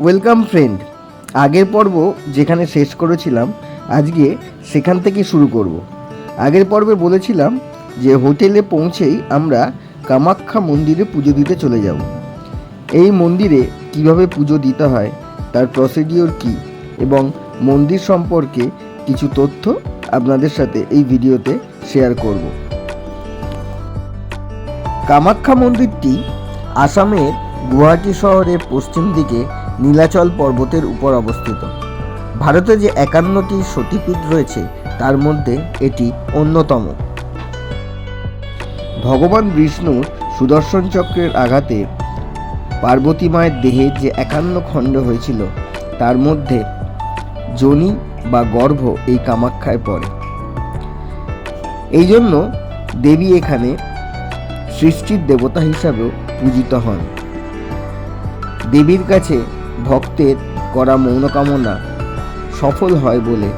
Welcome friend আগের পর্ব যেখানে শেষ করেছিলাম, আজকে সেখান থেকে শুরু করব। আগের পর্বে বলেছিলাম যে হোটেলে পৌঁছেই আমরা কামাখ্যা মন্দিরে পুজো দিতে চলে যাব। এই মন্দিরে কীভাবে পুজো দিতে হয়, তার প্রসিডিওর কি, এবং মন্দির সম্পর্কে কিছু তথ্য আপনাদের সাথে এই ভিডিওতে শেয়ার করব। কামাখ্যা মন্দিরটি আসামের গুয়াহাটি শহরের পশ্চিম দিকে নীলাচল পর্বতের উপর অবস্থিত। ভারতে যে একান্নটি সতীপীঠ রয়েছে, তার মধ্যে এটি অন্যতম। ভগবান বিষ্ণুর সুদর্শন চক্রের আঘাতে পার্বতী মায়ের দেহে যে একান্ন খণ্ড হয়েছিল, তার মধ্যে যোনি বা গর্ভ এই কামাখ্যায় পড়ে। এই জন্য দেবী এখানে সৃষ্টির দেবতা হিসাবেও পূজিত হন। দেবীর কাছে ভক্তের করা মৌনকামনা সফল হয় বলে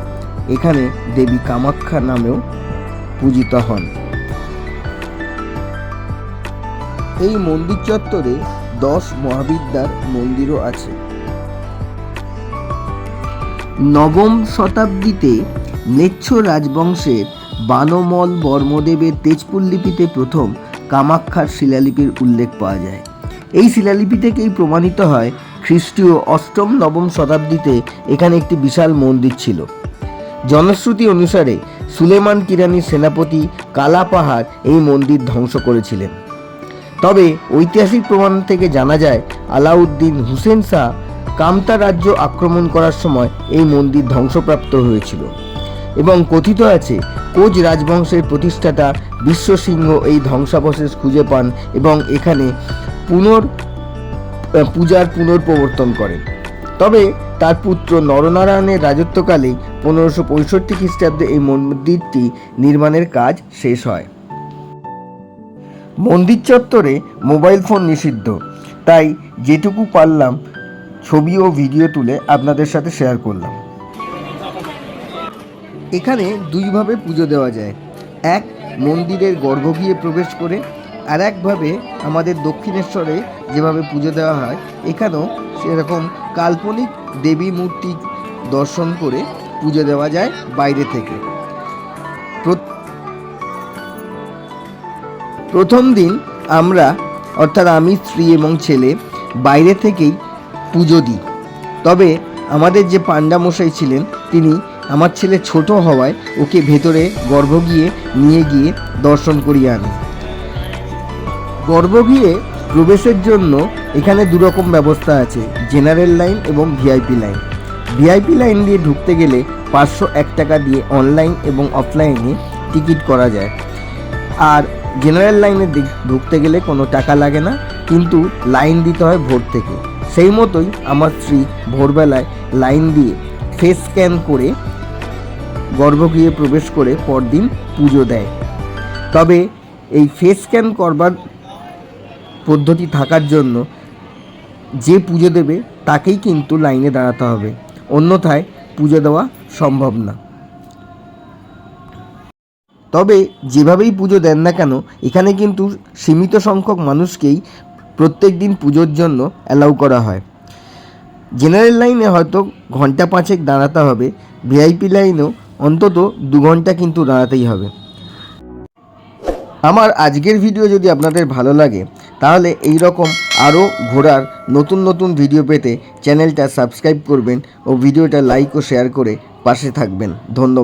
এখানে দেবী কামাখ্যা নামেও পূজিত হন। এই মন্দির চত্বরে দশ মহাবিদ্যার মন্দিরও আছে। নবম শতাব্দীতে ম্লেচ্ছ রাজবংশের বানমল বর্মদেবের তেজপুর লিপিতে প্রথম কামাখ্যার শিলালিপির উল্লেখ পাওয়া যায়। এই শিলালিপি থেকেই প্রমাণিত হয় খ্রিস্টীয় অষ্টম, নবম শতাব্দীতে এখানে একটি বিশাল মন্দির ছিল। জনশ্রুতি অনুসারে সুলেমান কিরানির সেনাপতি কালা পাহাড় এই মন্দির ধ্বংস করেছিলেন। তবে ঐতিহাসিক প্রমাণ থেকে জানা যায়, আলাউদ্দিন হুসেন শাহ কামতা রাজ্য আক্রমণ করার সময় এই মন্দির ধ্বংসপ্রাপ্ত হয়েছিল এবং কথিত আছে, কোচ রাজবংশের প্রতিষ্ঠাতা বিশ্বসিংহ এই ধ্বংসাবশেষ খুঁজে পান এবং এখানে পুনর পূজার পুনর্প্রবর্তন করেন। তবে তার পুত্র নরনারায়ণের রাজত্বকালে পনেরোশো পঁয়ষট্টি খ্রিস্টাব্দে এই মন্দিরটি নির্মাণের কাজ শেষ হয়। মন্দির চত্বরে মোবাইল ফোন নিষিদ্ধ। তাই যেটুকু পারলাম, ছবি ও ভিডিও তুলে আপনাদের সাথে শেয়ার করলাম। এখানে দুইভাবে পুজো দেওয়া যায়। এক, মন্দিরের গর্ভগৃহে প্রবেশ করে আর একভাবে আমাদের দক্ষিণেশ্বরে যেভাবে পুজো দেওয়া হয়, এখানেও সেরকম কাল্পনিক দেবী মূর্তি দর্শন করে পুজো দেওয়া যায় বাইরে থেকে। প্রথম দিন আমরা, অর্থাৎ আমি, স্ত্রী এবং ছেলে, বাইরে থেকেই পুজো দিই। তবে আমাদের যে পাণ্ডা মশাই ছিলেন, তিনি আমার ছেলে ছোট হওয়ায় ওকে ভেতরে গর্ভ গিয়ে নিয়ে গিয়ে দর্শন করিয়ে আনেন। গর্ভগৃহে প্রবেশের জন্য এখানে দুরকম ব্যবস্থা আছে জেনারেল লাইন এবং ভিআইপি লাইন ভিআইপি লাইন দিয়ে ঢুকতে গেলে পাঁচশো এক টাকা দিয়ে অনলাইন এবং অফলাইনে টিকিট করা যায়। আর জেনারেল লাইনে ঢুকতে গেলে কোনো টাকা লাগে না, কিন্তু লাইন দিতে হয় ভোর থেকে। সেই মতোই আমার স্ত্রী ভোরবেলায় লাইন দিয়ে ফেস স্ক্যান করে গর্ভগৃহে প্রবেশ করে পরদিন পুজো দেয়। তবে এই ফেস স্ক্যান করবার পদ্ধতি থাকার জন্য যে পুজো দেবে তাকেই কিন্তু লাইনে দাঁড়াতে হবে। অন্যথায় পুজো দেওয়া সম্ভব না। তবে যেভাবেই পুজো দেন না কেন, এখানে কিন্তু সীমিত সংখ্যক মানুষকেই প্রত্যেক দিন পুজোর জন্য অ্যালাউ করা হয়। জেনারেল লাইনে হয়তো ঘণ্টা পাঁচেক দাঁড়াতে হবে ভিআইপি লাইনেও অন্তত দু ঘণ্টা কিন্তু দাঁড়াতেই হবে। আমার আজকের ভিডিও যদি আপনাদের ভালো লাগে তাহলে এই রকম আরও ঘোরার নতুন নতুন ভিডিও পেতে চ্যানেলটা সাবস্ক্রাইব করবেন ও ভিডিওটা লাইক ও শেয়ার করে পাশে থাকবেন। ধন্যবাদ।